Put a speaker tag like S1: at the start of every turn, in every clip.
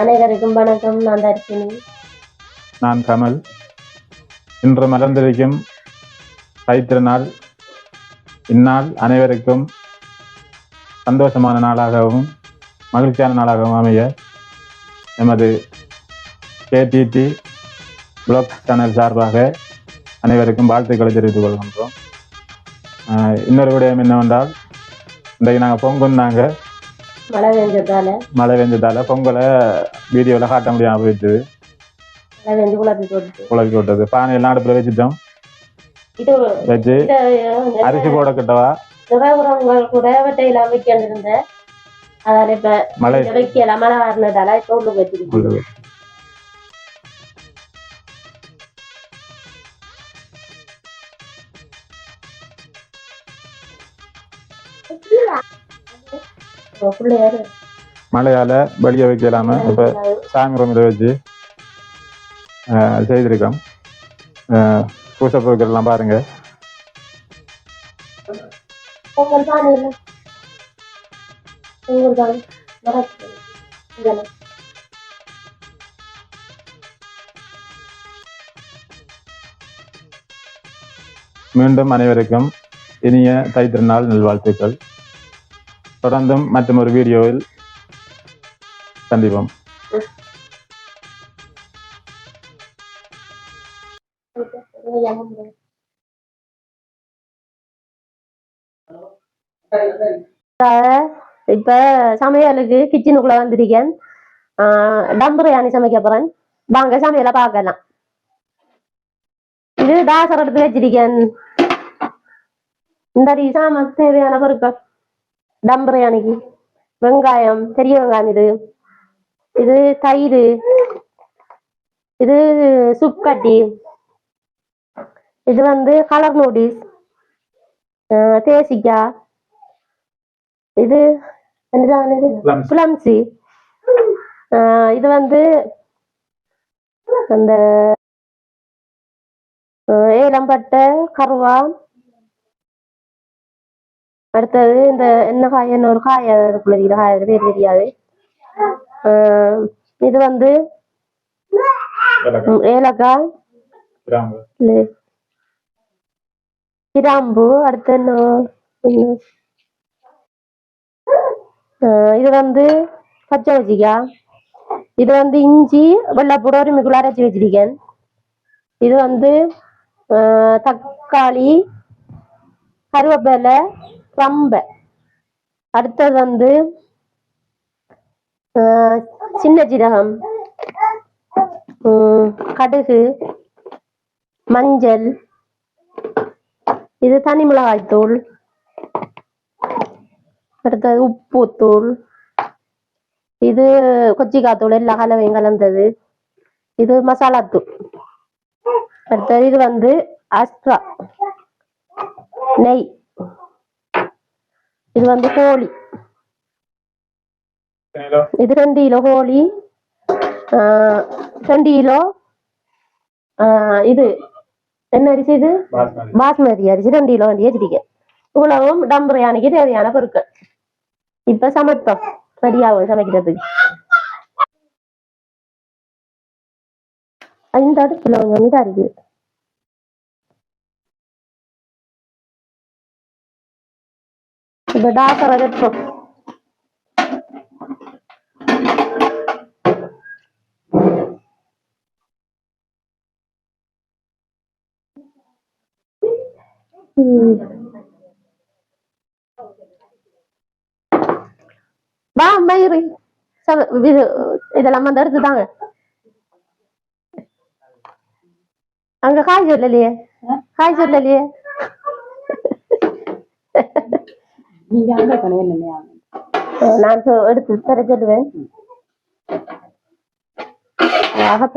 S1: அனைவருக்கும் வணக்கம். நான் தர்ஷினி.
S2: நான் கமல். இன்று மலர்ந்திருக்கும் பைத்திர நாள் இந்நாள் அனைவருக்கும் சந்தோஷமான நாளாகவும் மகிழ்ச்சியான நாளாகவும் அமைய எமது கேடிடி பிளாக் சேனல் சார்பாக அனைவருக்கும் வாழ்த்துக்களை தெரிவித்துக் கொள்கின்றோம். இன்னொரு விடயம் என்னவென்றால் இன்றைக்கு நாங்கள் பொங்குன்னாங்க
S1: மழை பெஞ்சதால.
S2: மழை பெஞ்சதால பொங்கலை வீடியோவில் காட்ட முடியாமல் போயிடுது.
S1: மழை பெஞ்சு குழப்பி போட்டுட்டு.
S2: குழப்பி விட்டது பானை எல்லாம் அடுப்பில் வச்சுட்டோம்.
S1: இது
S2: வச்சு அரிசி போட கிட்டவா
S1: நிறகுறங்கள் கூட வெட்டையில வைக்கின்றிருந்தேன் அதால இப்ப
S2: மழை
S1: இங்க வைக்கல. மழை வரனதால இப்ப உள்ளுக்கு வச்சிருக்கேன்.
S2: மழையால வெளியே வைக்கலாம? இப்ப சாமி ரூமில் வச்சு செய்திருக்கோம். பூசை பொருட்கள்லாம் பாருங்க. மீண்டும் அனைவருக்கும் இனிய தைத்திருநாள் நல்வாழ்த்துக்கள். தொடர்ந்தும் மற்றும் ஒரு வீடியோவில் சந்திப்போம்.
S1: இப்ப சமையலுக்கு கிச்சனுக்குள்ள வந்திருக்கேன். டம் பிரியாணி சமைக்க போறேன். வாங்க சமையல பார்க்கலாம். இது தாசர் எடுத்து வச்சிருக்கேன். இந்த அடி சாம தேவையான பொருட்கள். டம் பிரியாணிக்கு வெங்காயம் பெரிய வெங்காயம் இது. இது தயிர். இது சுப் கட்டி. இது வந்து கலர் நூடில்ஸ் தேசிக்காய். இது புலம்சி இது? வந்து அந்த ஏலம்பட்டை கருவா அடுத்தது இந்த என்ன காய் என்ன ஒரு காய் அதுக்குள்ள இருக்கிற காய் பேர் தெரியாது. இது வந்து ஏலக்காய். கிராம்பு. அடுத்து என்ன? இது வந்து பச்சை வச்சிக்காய் இது வந்து இஞ்சி வெள்ளைப்பூட ஒரு மிகுள்ள அரைச்சி வச்சிருக்கேன். இது வந்து தக்காளி கருவேப்பிலை கம்ப. அடுத்தது வந்து ஆஹ் சின்ன ஜீரகம் உம், கடுகு மஞ்சள் இது தனி மிளகாய் தூள். அடுத்தது உப்பு தூள். இது கொச்சிக்காய் தூள் எல்லா கலவையும் கலந்தது. இது மசாலா தூள். அடுத்தது இது வந்து அஸ்ட்ரா. நெய். இது வந்து கோழி இது ரெண்டு கிலோ ஆஹ் ரெண்டு கிலோ இது என்ன அரிசி இது? பாஸ்மதி. அரிசி ரெண்டு கிலோ வண்டி வச்சிருக்கேன். இவ்வளவும் டம் பிரியாணிக்கு தேவையான பொருட்கள். இப்ப சமைப்போம். ரெடியாகும் சமைக்கிறதுக்கு. இந்த அடுப்புல கொஞ்சம் இதா இருக்கு இப்ப டாக்கரை வைப்போம் வா மயிறு இது இதெல்லாம் வந்து தாங்க அங்க
S3: காய்ச்சல் இல்லையே காய்ச்சல் இல்லையே
S1: நான் சொ- எடுத்து தர சொல்லுவேன்.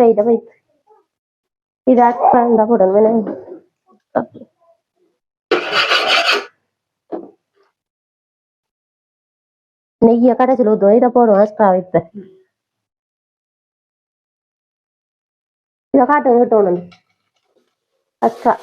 S1: இதை வைத்து இது அக்கா போடணும் வேணும் நெய்யை கடைசியில் ஊற்றுவோம் இதை போடுவோம் எக்ஸ்ட்ரா வைப்பேன் இதை காட்டுங்க கிட்டணும் எக்ஸ்ட்ரா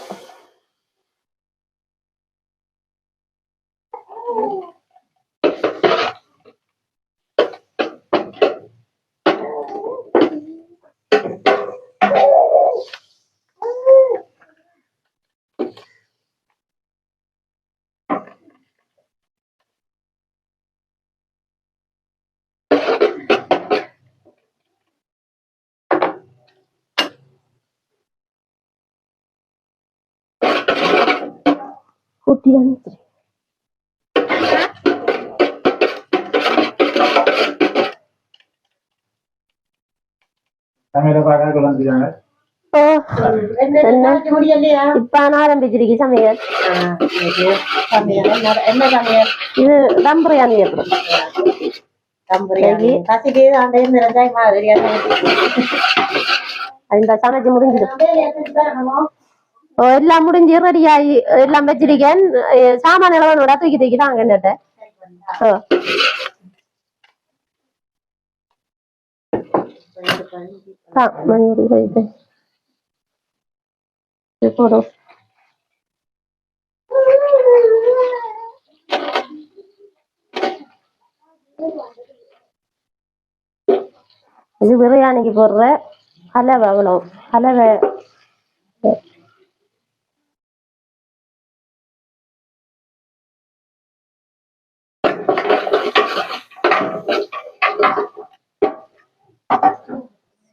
S1: குட்டி வந்து
S2: சமையல பார்க்க வந்துருக்காங்க
S1: ஓ
S3: என்ன முடியலையா
S1: இப்ப நான் எல்லாம் முடிஞ்சு ரெடி ஆகி எல்லாம் வச்சிருக்கேன். சாமான சாமான் இளவனோட தூக்கி தூக்கி தான் என்னட்ட இது போதும் இது பிரியாணிக்கு போடுற ஹலவை அவ்வளோ ஹலவை.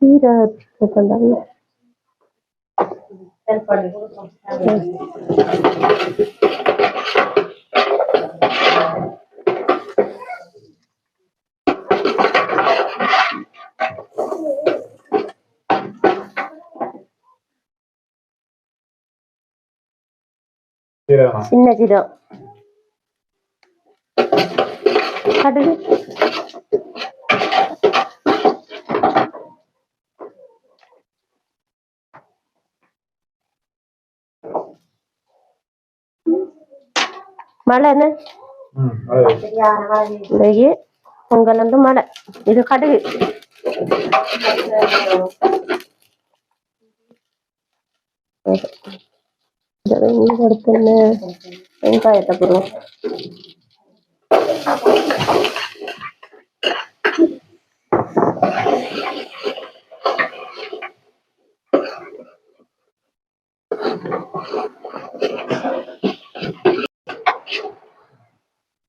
S1: ചീര ഒക്കെ
S2: ഉണ്ടാവും
S1: ചിന്ന ചിരം കടൽ மழை என்ன?
S2: ம் அது
S1: இன்றைக்கு பொங்கல் வந்து மழை. இது கடுகு. இதை இங்க அடுத்து என்ன வெங்காயத்தை போடுவோம்
S2: என்னடா
S1: இப்போ வதங்கு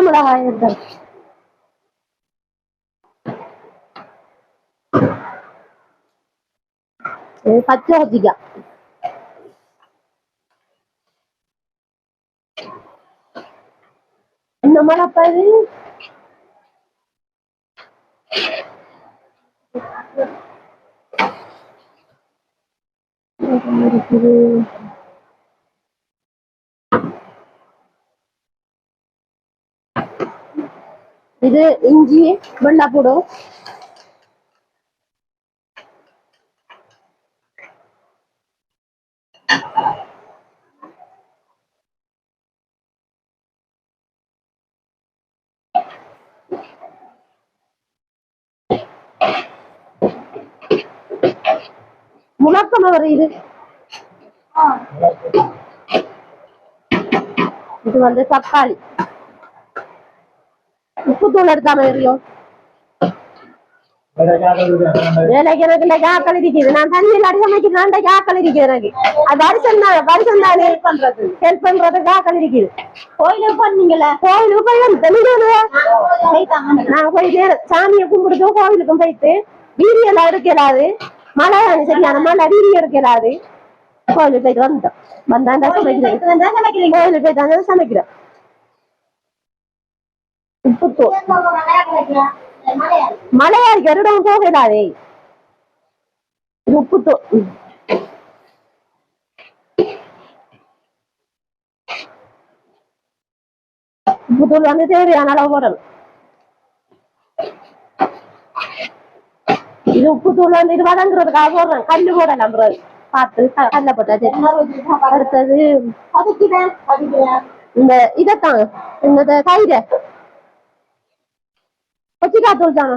S1: மிளகாய் எடுத்து இது பச்சை கத்திரிக்காய் என்ன மிளப்பா இது இது இஞ்சி வெள்ளாப்பூடு. முழக்கம் வருது இது வந்து தக்காளி. உப்பு தூள் எடுத்தாம எரியும் வேலைக்கு எனக்கு இந்த காக்கல் இருக்குது நான் தண்ணியில் அடி சமைக்கிறேன் காக்கல் இருக்குது எனக்கு. அது வருஷம் தான் வருஷம் தான் ஹெல்ப் பண்றது ஹெல்ப் பண்றது காக்கல் இருக்குது கோயிலுக்கு பண்ணீங்களா கோயிலுக்கு போய் தெளிவான நான் போய் நேர- சாமியை கும்பிடுது கோயிலுக்கும் போயிட்டு வீரியெல்லாம் எடுக்கலாது. மழை சரியான மழை வீரியம் எடுக்கலாது. கோயிலுக்கு போயிட்டு வந்துட்டோம் வந்தாண்டா சமைக்கிறேன். கோயிலுக்கு போயிட்டு வந்தா சமைக்கிறேன். உப்புத்தூள் மலையாளி கருடம் போகலாதே இது உப்புத்தூள். உப்புத்தூள் வந்து தேவையான அளவு போடணும். இது உப்புத்தூள் வந்து இது வதங்குறதுக்காக போடுறேன். கல்லு போடலாம். பார்த்து கல்ல போட்டாச்சு அடுத்தது இந்த இதைத்தான். இந்த கயிறை கொச்சிக்காத்தூள் தானே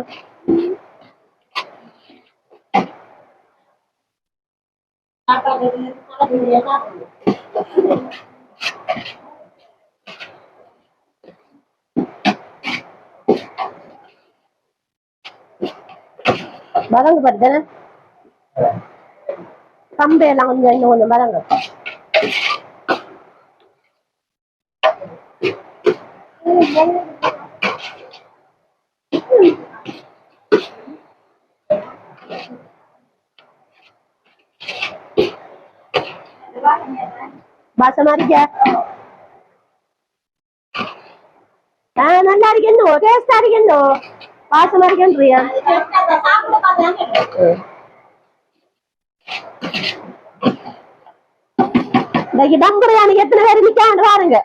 S3: சாப்பாடு நல்லா சாப்பிடுங்க
S1: வதங்க பாரு கம்பு எல்லாம் கொஞ்சம் இன்னும் கொஞ்சம் வதங்க வாசமா இருக்க ஆ நல்லா இருக்கேன்னு டேஸ்டா இருக்கேன்னு வாசமா இருக்கேன்றியா
S3: சாப்பிட
S1: இன்னைக்கு டம் பிரியாணிக்கு எத்தனை பேர் நிக்காண்டு பாருங்க.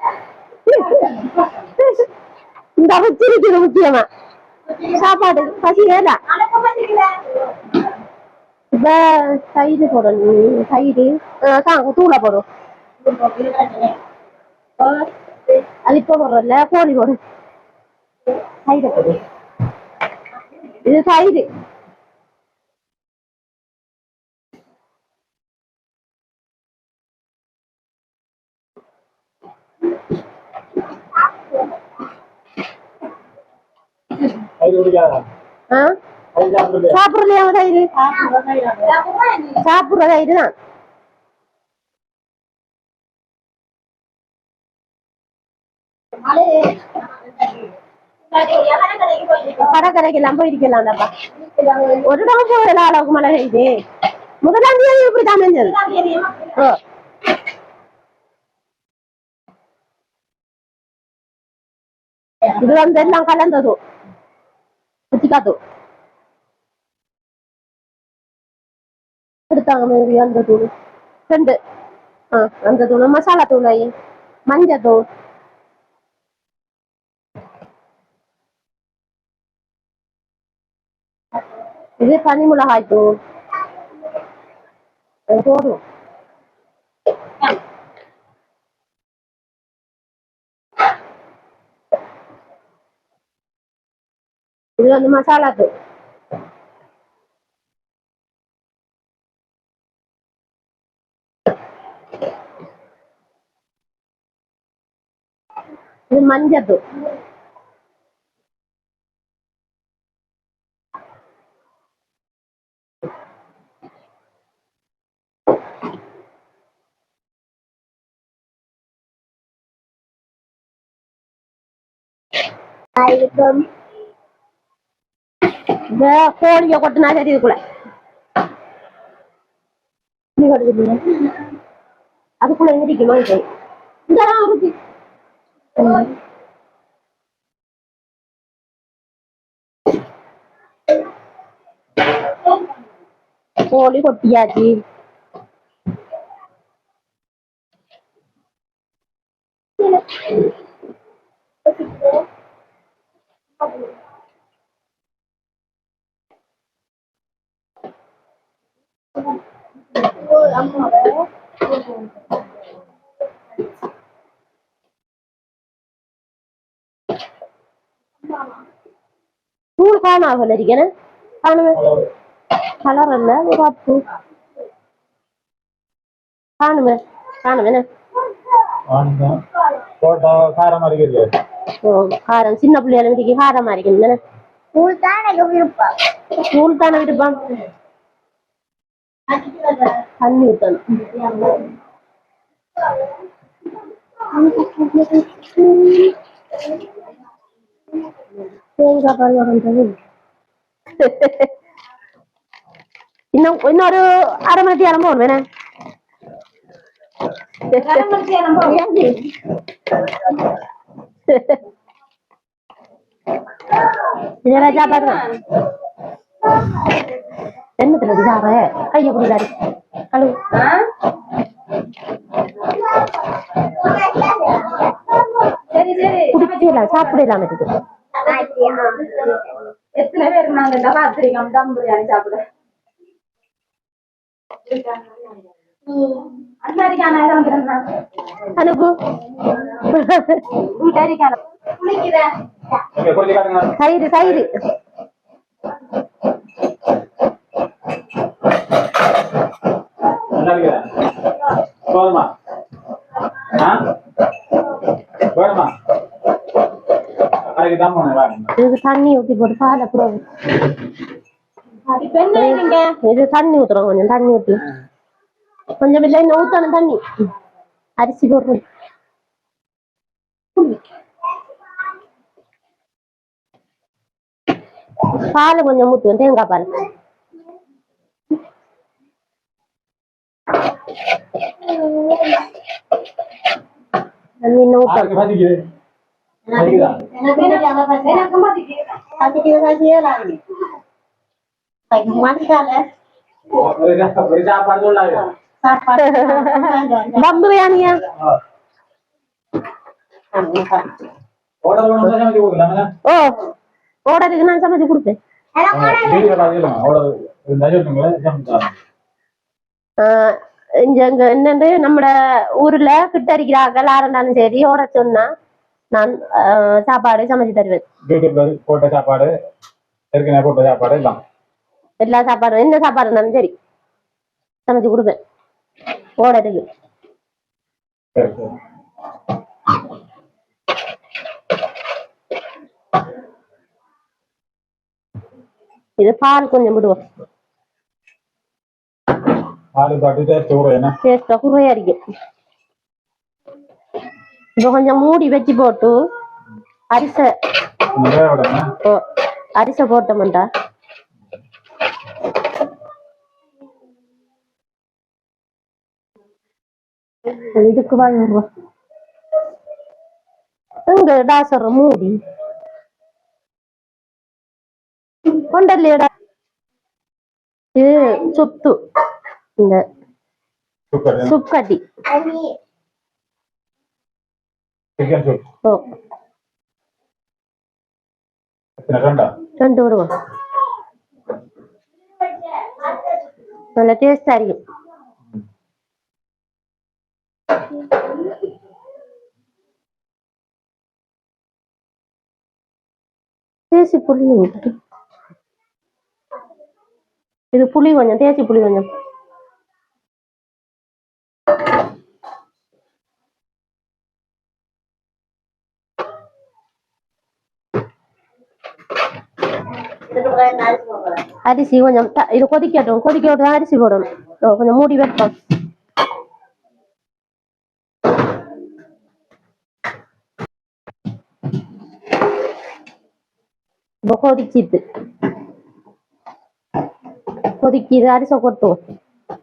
S1: இந்த முக்கியமா. சாப்பாடு பசி ஏதா தயிர் போடணும் தயிர் தூளை போடும் அது இப்ப போடுறல கோழி போடும் தயிரை போடு இது தயிர்
S2: அது குடிக்காதா
S1: ஆ
S2: அது சாப்பிடுறது
S1: சாப்பிடுறதுல தயிர் சாப்பிடுற தயிர் தான் கடற்கரைக்கெல்லாம் போயிருக்கலாம்டாப்பா ஒரு இடம் போகல அளவுக்கு மழை பெய்யுது. முதலாம் தேதி இப்படிதான் அமைஞ்சது. இது வந்து எல்லாம் கலந்தது குச்சிக்காத்து எடுத்தாங்க மேரி அந்த தூள். ரெண்டு. ஆ அந்த தூள். மசாலா தூள் ஐயா மஞ்சள் தூள். இது பனி மிளகாய் தூள். போதும். இது வந்து மசாலா தூள். இது மஞ்சள் தூள் இந்த கோழிய கொட்டினா சரி இதுக்குள்ள. அதுக்குள்ள எந்திரிக்குமா இது இந்த இருக்கு. కోడి కొట్టియాకి అమ్మ ஒரு அப்பு காணுமே காணுமே என்ன?
S2: ஆனந்தா போட்டா காரம் அடிக்கிறது
S1: ஓ, காரம் சின்ன பிள்ளைகளை வீட்டுக்கு காரமா இருக்கணும் என்ன?
S3: ஸ்கூல் தான் எனக்கு விருப்பம்
S1: தூள் தானே விருப்பம் தண்ணி ஊத்தணும் தேங்காய் பால் வரைஞ்சது இன்னும் இன்னொரு அரை மணி நேரம் போகணும் வேணா இதெல்லாம் சாப்பாடு என்னத்துல இதாவ கைய குடிதாரு கழு
S3: சரி சரி
S1: குடிச்சிடலாம் சாப்பிடலாம் இருக்குது
S3: எத்தனை பேர் நாங்க இந்த பார்த்துருக்கோம் தம் பிரியாணி சாப்பிட அண்ணாடிக்கான
S1: அனுப்பு
S3: குளிக்கிறேன்
S2: இங்க கொஞ்சம் காட்டுங்க
S1: தயிர் தயிர்
S2: நல்லா இருக்குதா வேணுமா கடைக்கு தான் போனேன் வாங்க
S1: இதுக்கு தண்ணி ஊத்தி போட்டு பால்
S3: நீங்க
S1: இது தண்ணி ஊத்துறோம் கொஞ்சம் தண்ணி ஊத்தி. கொஞ்சம் இல்லை இன்னும் ஊத்தணும் தண்ணி. அரிசி போடுறோம் பால் கொஞ்சம் ஊற்றுவேன் தேங்காய் பால். தண்ணி இன்னும் ஊத்தணும்.
S2: யாருக்கு பசிக்குது பசிக்குதா
S3: எனக்கு
S1: நான் சமைச்சு கொடுப்பேன் ஆஹ் இங்க இங்க என்னண்டு நம்ம ஊர்ல கிட்ட அடிக்கிறார்கள் ஆரண்டாலும் சரி ஓட சொன்னா. நான் சாப்பாடு சமைச்சு தருவேன்.
S2: போட்ட சாப்பாடு ஏற்கனவே போட்ட சாப்பாடு எல்லாம்.
S1: எல்லா சாப்பாடும் என்ன சாப்பாடு இருந்தாலும் சரி சமைச்சு கொடுப்பேன்.
S2: சரி
S1: இது பால் கொஞ்சம் விடுவோம்
S2: பால் பாட்டு டேஸ்ட் கூட என்ன
S1: டேஸ்டா குறையா இருக்கும் இப்போ கொஞ்சம் மூடி வச்சு போட்டு அரிசை அரிசை போட்டோம்டா இதுக்கு வாங்கி எங்க டாசர் மூடி. கொண்டல்லையடா இது சுத்து. இந்த
S2: சூப்பர்
S1: சுப் கட்டி
S2: சிக்கன் சூப்
S1: ஓ
S2: எத்தனை ரெண்டா
S1: ரெண்டு விடுவோம் நல்ல டேஸ்டா இருக்கும் தேசி புளி ஊத்து. இது புளி கொஞ்சம் தேசி புளி கொஞ்சம் அரிசி கொஞ்சம் இது கொதிக்கட்டும் கொதிக்க விட்டு தான் அரிசி போடணும். ஓ, கொஞ்சம் மூடி வைப்போம். இப்போ கொதிச்சிது கொதிக்கிது அரிசி கொட்டுவோம்.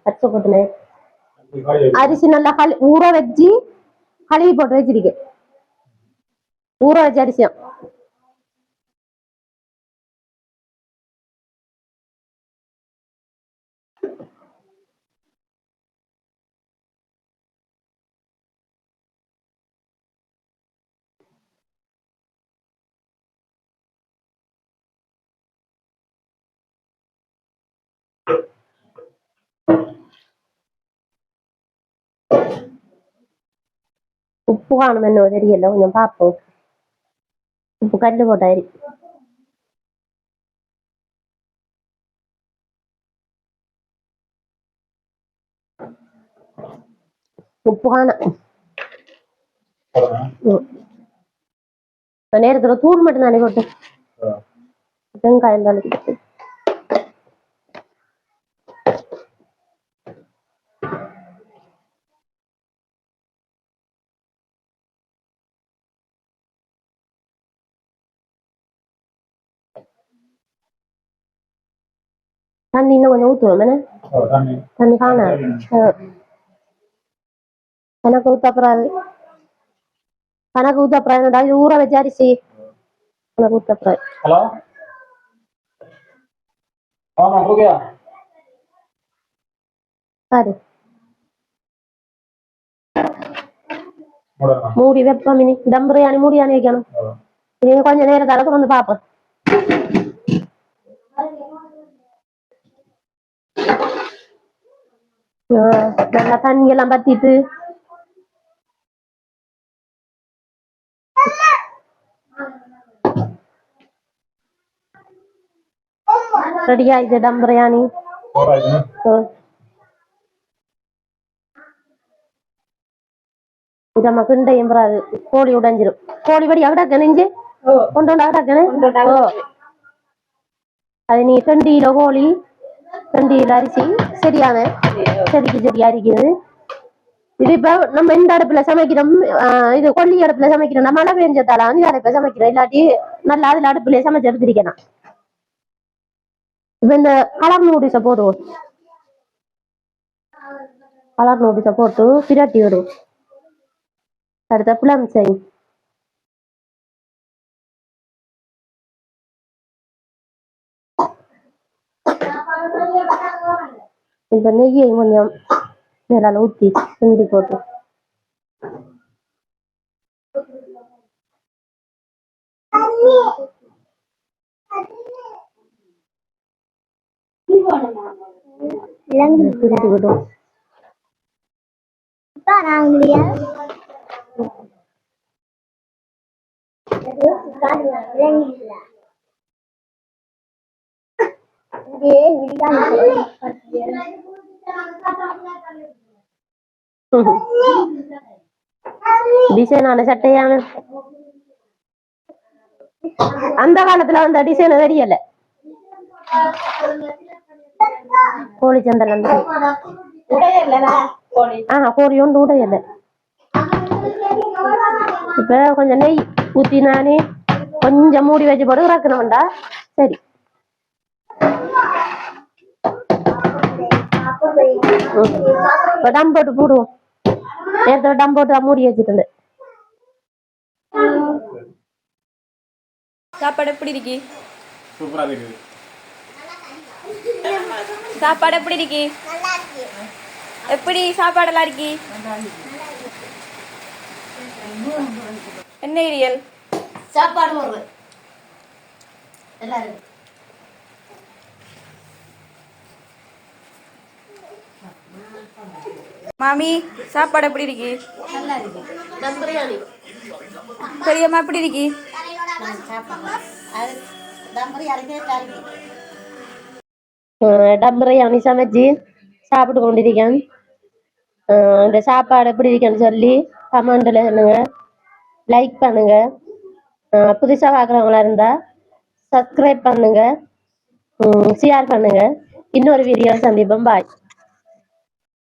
S1: அரிசி கொட்டுனேன் அரிசி நல்லா களி ஊற வச்சு கழுவி போட்டு வச்சிருக்கேன் ஊற வச்ச அரிசியும் உப்பு காணும் என்ன தெரியல கொஞ்சம் பார்ப்போம். உப்பு கல்லு போட்டாரி உப்பு காணும் நேரத்துல தூள் மட்டும் தானே போட்டு வெங்காயம் தாளிச்சு தண்ணி இன்னும் கொஞ்சம் ஊற்றுவோம் என்ன
S2: தண்ணி
S1: காணா கணக்கு ஊத்தப்புறம் கணக்கு ஊத்தப்புறம் என்னடா இது ஊற வச்ச அரிசி கணக்கு ஊத்தப்புறம்
S2: ஹலோ
S1: சரி மூடி வெப்பம் இனி தம் பிரியாணி மூடியானி வைக்கணும் கொஞ்ச நேரத்தால திறந்து பாப்போம் தண்ணி எல்லாம் பத்திட்டு ரெடி ஆயிடுச்சு டம் பிரியாணி நம்ம கிண்டையும் பிறாது கோழி உடைஞ்சிரும் கோழி வடி அகடாக்க நெஞ்சு கொண்டு வந்து அகடாக்கனே ஓ அது நீ ரெண்டு கிலோ கோழி ரெண்டு அரிசி சரியான செடிக்கு செடி அரிக்குது. இது இப்ப நம்ம இந்த அடுப்புல சமைக்கிறோம்? ஆஹ் இது கொல்லி அடுப்புல சமைக்கிறோம். நம்ம மழை பெஞ்சதால அந்த அடுப்புல சமைக்கிறோம். இல்லாட்டி நல்லா அதுல அடுப்புல சமைச்சு எடுத்திருக்கணும். இப்ப இந்த கலர் நூடிஸ போடுவோம் கலர் நூடிஸ போட்டு பிரட்டி விடுவோம் அடுத்த புலம் செய்யும் இப்ப நெய்யை கொஞ்சம் மேலால ஊத்தி கிண்டி போட்டு. கிண்டி விடும் டிசைனான சட்டையான. அந்த காலத்துல வந்த டிசைன் தெரியல கோழி சந்தல் அந்த ஆஹ் கோழி ஒன்று உடையல இப்ப கொஞ்சம் நெய் ஊத்தி நானே கொஞ்சம் மூடி வச்சு போட்டு இறக்கணும்டா சரி. இப்ப டம் போட்டு போடுவோம். நேரத்தோட டம் போட்டு மூடி வச்சுட்டு
S4: சாப்பாடு எப்படி இருக்கு?
S2: சூப்பரா இருக்குது.
S4: சாப்பாடு எப்படி இருக்கு? எப்படி சாப்பாடெல்லாம் இருக்கு? என்ன இரியல்
S3: சாப்பாடு ஒரு எல்லாரும்
S4: மாமி சாப்பாடு எப்படி இருக்கு? பெரியம்மா எப்படி இருக்கு?
S1: டம் பிரியாணி சமைச்சு சாப்பிட்டு கொண்டிருக்கேன். இந்த சாப்பாடு எப்படி இருக்குன்னு சொல்லி கமெண்ட்ல சொல்லுங்க. லைக் பண்ணுங்க. அஹ் புதுசா பார்க்குறவங்களா இருந்தா சப்ஸ்கிரைப் பண்ணுங்க. ஷேர் பண்ணுங்க. இன்னொரு வீடியோ சந்திப்போம். பாய்